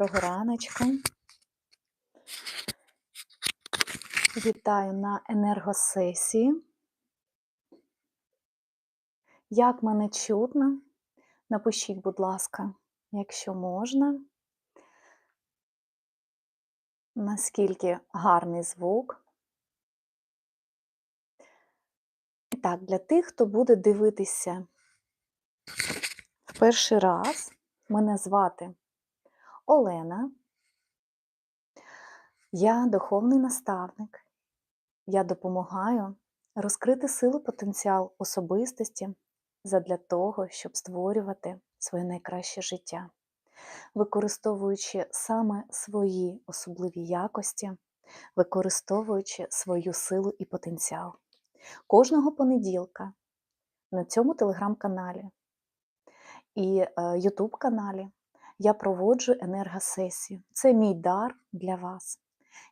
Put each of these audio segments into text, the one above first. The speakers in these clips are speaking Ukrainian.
Доброго. Вітаю на енергосесії. Як мене чутно? Напишіть, будь ласка, якщо можна. Наскільки гарний звук. І так, для тих, хто буде дивитися в перший раз, мене звати Олена. Я духовний наставник. Я допомагаю розкрити силу потенціал особистості задля того, щоб створювати своє найкраще життя, використовуючи саме свої особливі якості, використовуючи свою силу і потенціал. Кожного понеділка на цьому телеграм-каналі і Ютуб каналі я проводжу енергосесію. Це мій дар для вас.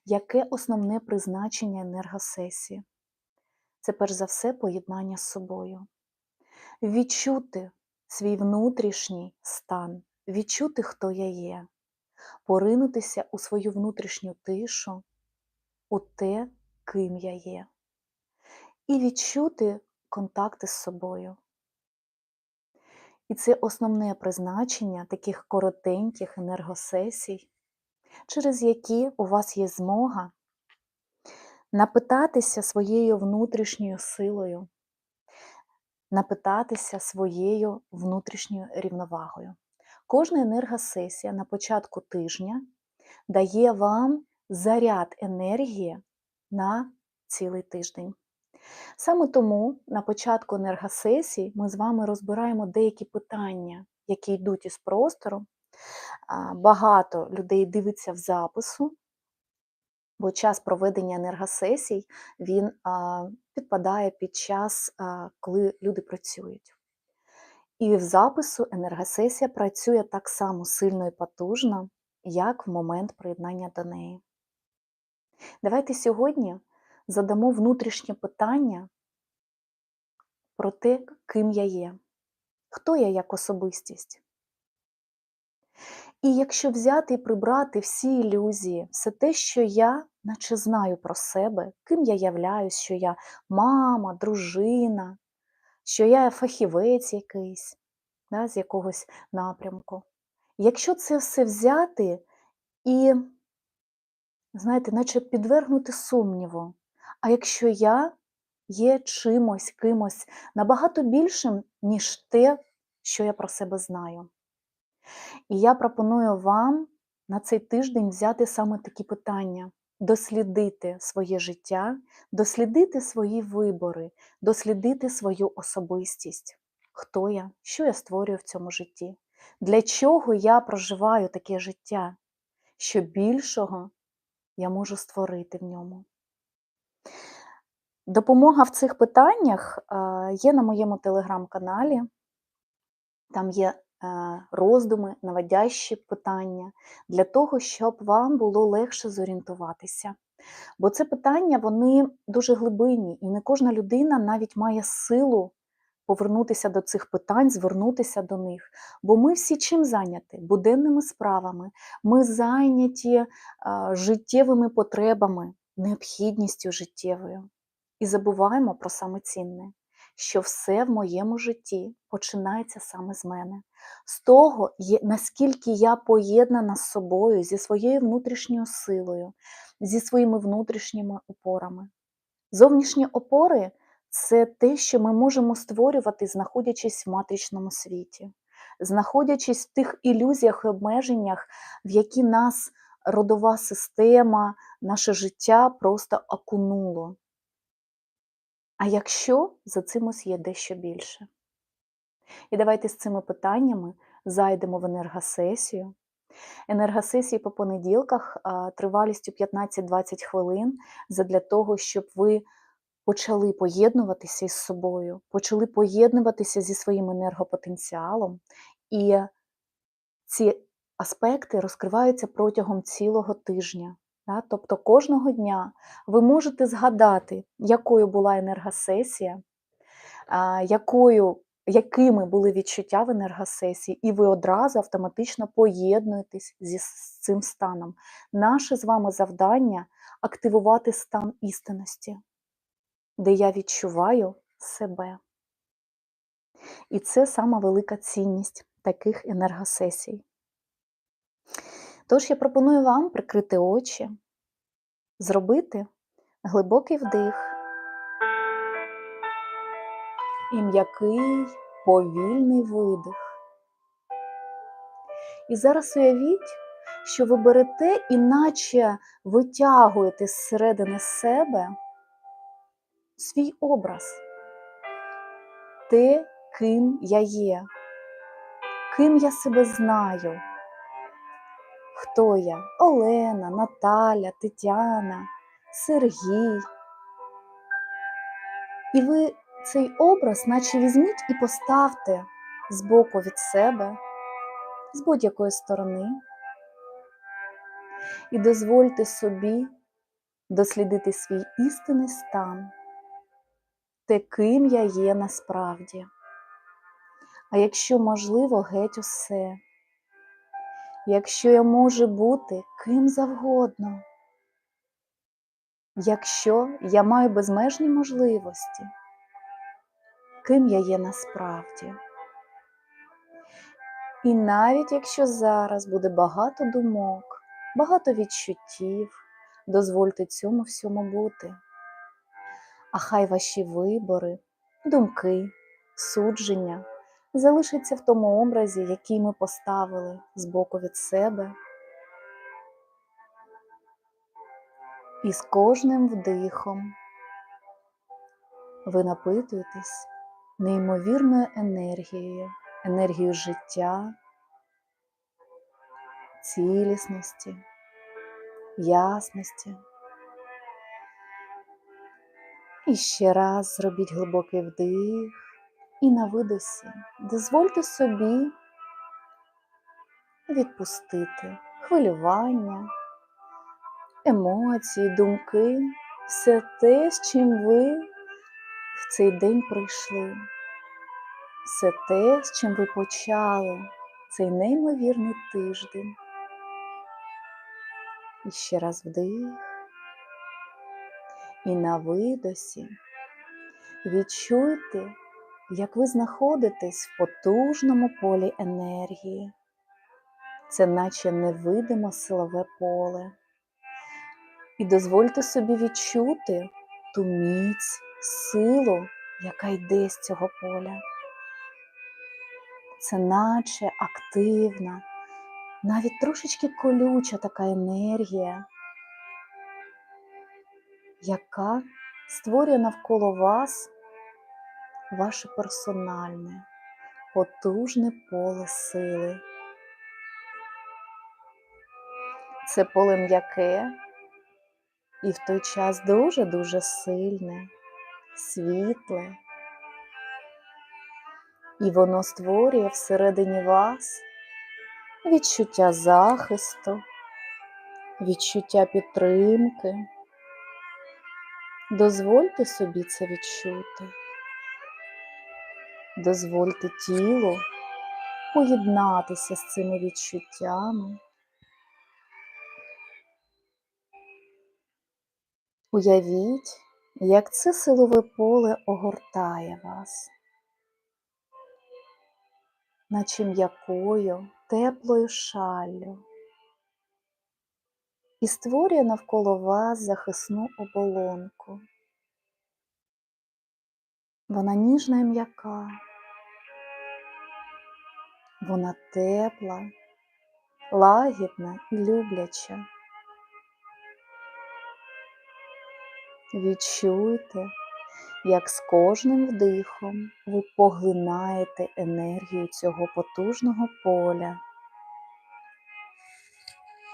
Яке основне призначення енергосесії? Це перш за все поєднання з собою. Відчути свій внутрішній стан, відчути, хто я є, поринутися у свою внутрішню тишу, у те, ким я є, і відчути контакти з собою. І це основне призначення таких коротеньких енергосесій, через які у вас є змога напитатися своєю внутрішньою силою, напитатися своєю внутрішньою рівновагою. Кожна енергосесія на початку тижня дає вам заряд енергії на цілий тиждень. Саме тому на початку енергосесії ми з вами розбираємо деякі питання, які йдуть із простору. Багато людей дивиться в запису, бо час проведення енергосесій він підпадає під час, коли люди працюють. І в запису енергосесія працює так само сильно і потужно, як в момент приєднання до неї. Давайте сьогодні задамо внутрішнє питання про те, ким я є, хто я як особистість. І якщо взяти і прибрати всі ілюзії, все те, що я наче знаю про себе, ким я являюсь, що я мама, дружина, що я фахівець якийсь да, з якогось напрямку. Якщо це все взяти і, знаєте, наче підвергнути сумніву, а якщо я є чимось, кимось набагато більшим, ніж те, що я про себе знаю. І я пропоную вам на цей тиждень взяти саме такі питання, дослідити своє життя, дослідити свої вибори, дослідити свою особистість. Хто я, що я створюю в цьому житті? Для чого я проживаю таке життя? Що більшого я можу створити в ньому? Допомога в цих питаннях є на моєму телеграм-каналі. Там є роздуми, наводящі питання для того, щоб вам було легше зорієнтуватися. Бо це питання вони дуже глибинні, і не кожна людина навіть має силу повернутися до цих питань, звернутися до них. Бо ми всі чим зайняті? Буденними справами, ми зайняті життєвими потребами, необхідністю життєвою. І забуваємо про саме цінне, що все в моєму житті починається саме з мене, з того, наскільки я поєднана з собою, зі своєю внутрішньою силою, зі своїми внутрішніми опорами. Зовнішні опори це те, що ми можемо створювати, знаходячись в матричному світі, знаходячись в тих ілюзіях і обмеженнях, в які нас родова система, наше життя просто окунуло. А якщо за цимось є дещо більше? І давайте з цими питаннями зайдемо в енергосесію. Енергосесії по понеділках тривалістю 15-20 хвилин для того, щоб ви почали поєднуватися із собою, почали поєднуватися зі своїм енергопотенціалом, і ці аспекти розкриваються протягом цілого тижня. Тобто кожного дня ви можете згадати, якою була енергосесія, якою якими були відчуття в енергосесії, і ви одразу автоматично поєднуєтесь зі с- цим станом. Наше з вами завдання активувати стан істинності, де я відчуваю себе. І це сама велика цінність таких енергосесій. Тож я пропоную вам прикрити очі, зробити глибокий вдих і м'який повільний видих. І зараз уявіть, що ви берете і наче витягуєте зсередини себе свій образ, те, ким я є, ким я себе знаю, хто я Олена, Наталя, Тетяна, Сергій. І ви цей образ, наче візьміть і поставте збоку від себе, з будь-якої сторони, і дозвольте собі дослідити свій істинний стан, те, ким я є насправді. А якщо можливо, геть усе, якщо я можу бути ким завгодно, якщо я маю безмежні можливості, ким я є насправді. І навіть якщо зараз буде багато думок, багато відчуттів, дозвольте цьому всьому бути. А хай ваші вибори, думки, судження залишаться в тому образі, який ми поставили збоку від себе. І з кожним вдихом ви напитуєтесь неймовірною енергією, енергією життя, цілісності, ясності. І ще раз зробіть глибокий вдих і на видосі дозвольте собі відпустити хвилювання, емоції, думки, все те, з чим ви в цей день прийшли, все те, з чим ви почали цей неймовірний тиждень. І ще раз вдих. І на видосі відчуйте, як ви знаходитесь в потужному полі енергії. Це наче невидиме силове поле. І дозвольте собі відчути ту міць, силу, яка йде з цього поля. Це наче активна, навіть трошечки колюча така енергія, яка створює навколо вас ваше персональне, потужне поле сили. Це поле м'яке і в той час дуже-дуже сильне, світле. І воно створює всередині вас відчуття захисту, відчуття підтримки. Дозвольте собі це відчути. Дозвольте тілу поєднатися з цими відчуттями. Уявіть, як це силове поле огортає вас, наче м'якою, теплою шаллю, і створює навколо вас захисну оболонку. Вона ніжна і м'яка, вона тепла, лагідна і любляча. Відчуйте, як з кожним вдихом ви поглинаєте енергію цього потужного поля,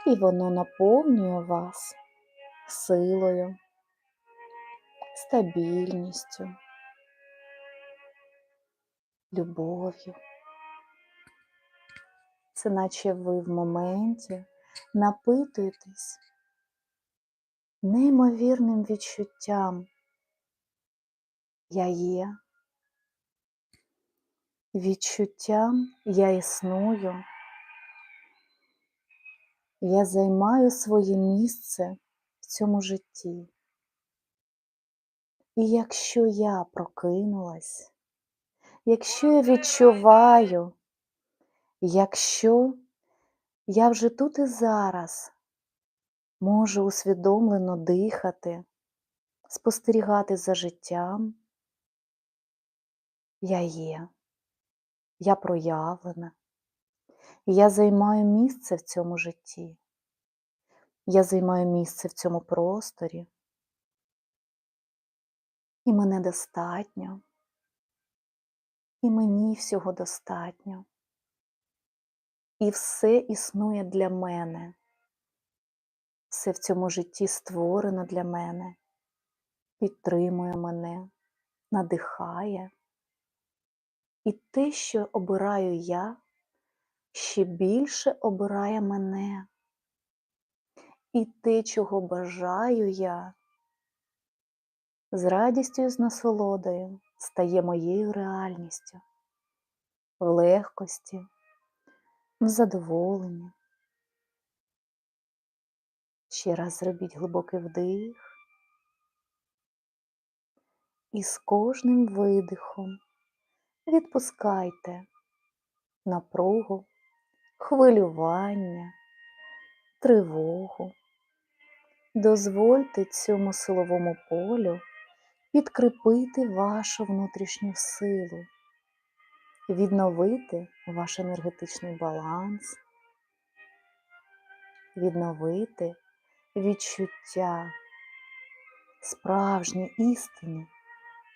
і воно наповнює вас силою, стабільністю, любов'ю. Це наче ви в моменті напитуєтесь неймовірним відчуттям. Я є. відчуттям я існую, я займаю своє місце в цьому житті. І якщо я прокинулась, якщо я відчуваю, якщо я вже тут і зараз можу усвідомлено дихати, спостерігати за життям, я є, я проявлена, я займаю місце в цьому житті, я займаю місце в цьому просторі, і мене достатньо, і мені всього достатньо, і все існує для мене, все в цьому житті створено для мене, підтримує мене, надихає. І те, що обираю я, ще більше обирає мене. І те, чого бажаю я, з радістю і з насолодою стає моєю реальністю, в легкості, в задоволенні. Ще раз зробіть глибокий вдих, і з кожним видихом відпускайте напругу, хвилювання, тривогу. Дозвольте цьому силовому полю підкріпити вашу внутрішню силу, відновити ваш енергетичний баланс, відновити відчуття, справжні істини,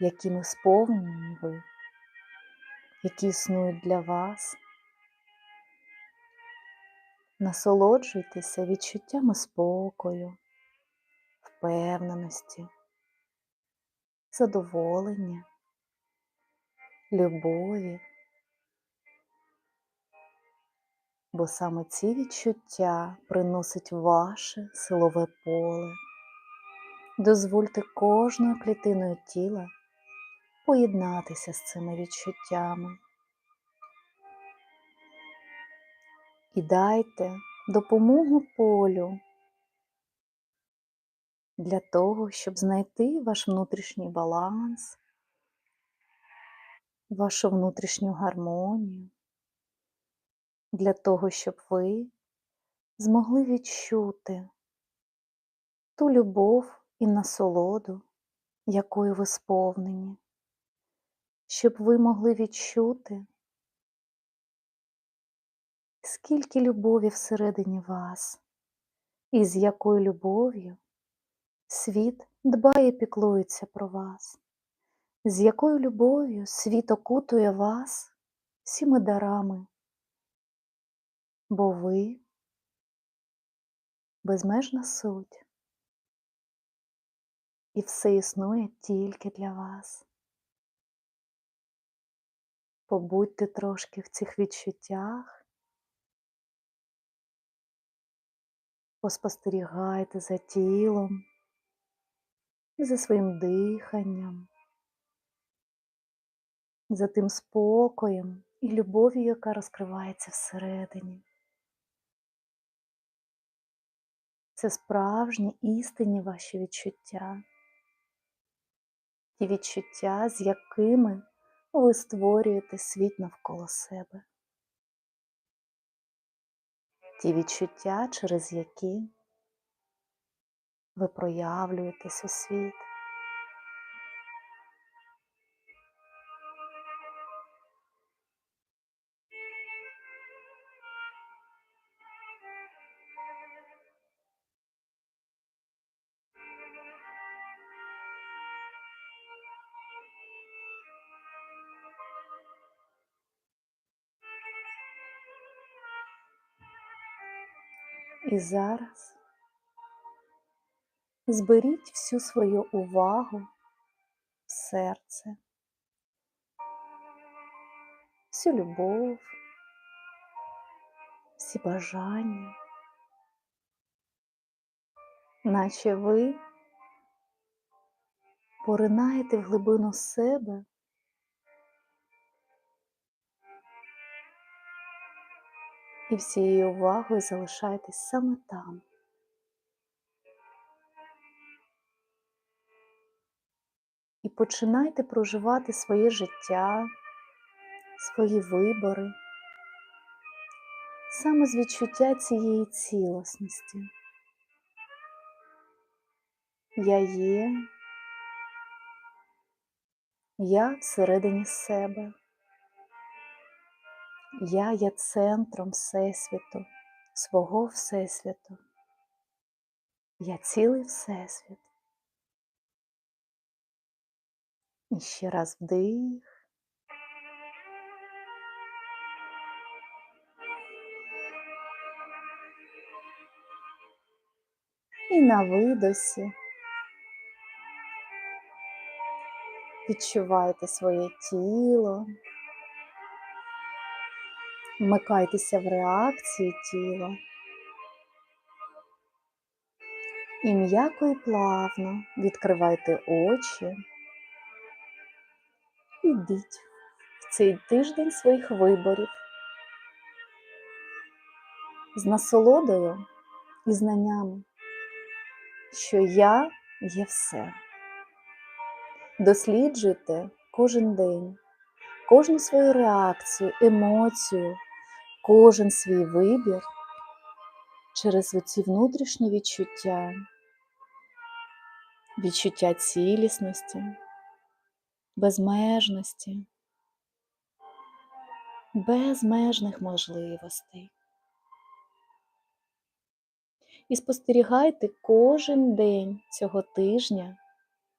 якими сповнені ви, які існують для вас. Насолоджуйтеся відчуттями спокою, впевненості, задоволення, любові, бо саме ці відчуття приносить ваше силове поле. Дозвольте кожною клітиною тіла поєднатися з цими відчуттями. І дайте допомогу полю для того, щоб знайти ваш внутрішній баланс, вашу внутрішню гармонію, для того, щоб ви змогли відчути ту любов і насолоду, якою ви сповнені, щоб ви могли відчути, скільки любові всередині вас, і з якою любов'ю світ дбає і піклується про вас, з якою любов'ю світ окутує вас всіми дарами, бо ви безмежна суть, і все існує тільки для вас. Побудьте трошки в цих відчуттях, поспостерігайте за тілом, за своїм диханням, за тим спокоєм і любов'ю, яка розкривається всередині. Це справжні істинні ваші відчуття, ті відчуття, з якими ви створюєте світ навколо себе. Ті відчуття, через які ви проявлюєтесь у світ. І зараз зберіть всю свою увагу в серце, всю любов, всі бажання, наче ви поринаєте в глибину себе І всією увагою залишайтесь саме там. І починайте проживати своє життя, свої вибори, саме з відчуття цієї цілісності. Я є, я всередині себе. Я є центром Всесвіту, свого Всесвіту. Я цілий Всесвіт. І ще раз вдих. І на видосі відчувайте своє тіло, вмикайтеся в реакції тіла. І м'яко і плавно відкривайте очі. Ідіть в цей тиждень своїх виборів з насолодою і знаннями, що я є все. Досліджуйте кожен день, кожну свою реакцію, емоцію, кожен свій вибір через оці внутрішні відчуття, відчуття цілісності, безмежності, безмежних можливостей. І спостерігайте кожен день цього тижня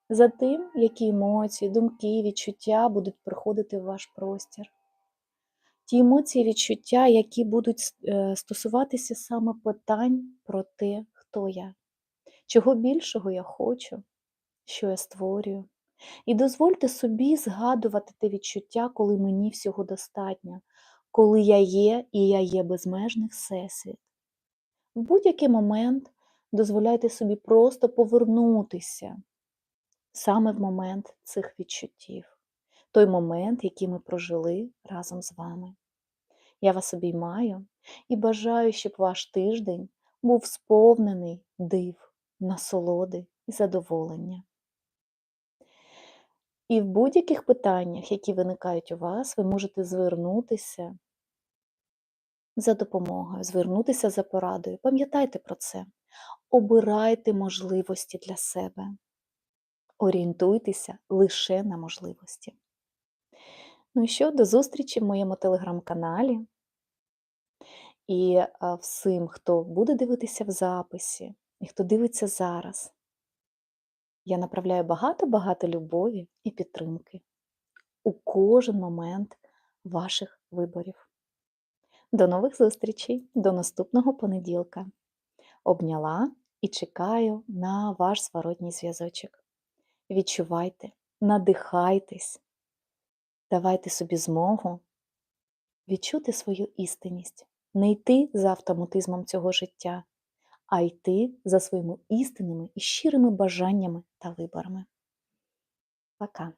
за тим, які емоції, думки, відчуття будуть приходити в ваш простір. Ті емоції, відчуття, які будуть е, стосуватися саме питань про те, хто я, чого більшого я хочу, що я створюю. І дозвольте собі згадувати те відчуття, коли мені всього достатньо, коли я є і я є безмежний всесвіт. В будь-який момент дозволяйте собі просто повернутися саме в момент цих відчуттів, той момент, який ми прожили разом з вами. Я вас обіймаю і бажаю, щоб ваш тиждень був сповнений див, насолоди і задоволення. І в будь-яких питаннях, які виникають у вас, ви можете звернутися за допомогою, звернутися за порадою. Пам'ятайте про це. Обирайте можливості для себе. Орієнтуйтеся лише на можливості. Ну і що, до зустрічі в моєму телеграм-каналі. І всім, хто буде дивитися в записі, і хто дивиться зараз, я направляю багато-багато любові і підтримки у кожен момент ваших виборів. До нових зустрічей, до наступного понеділка. Обняла і чекаю на ваш зворотній зв'язочок. Відчувайте, надихайтесь, давайте собі змогу відчути свою істинність, не йти за автоматизмом цього життя, а йти за своїми істинними і щирими бажаннями та виборами. Пока!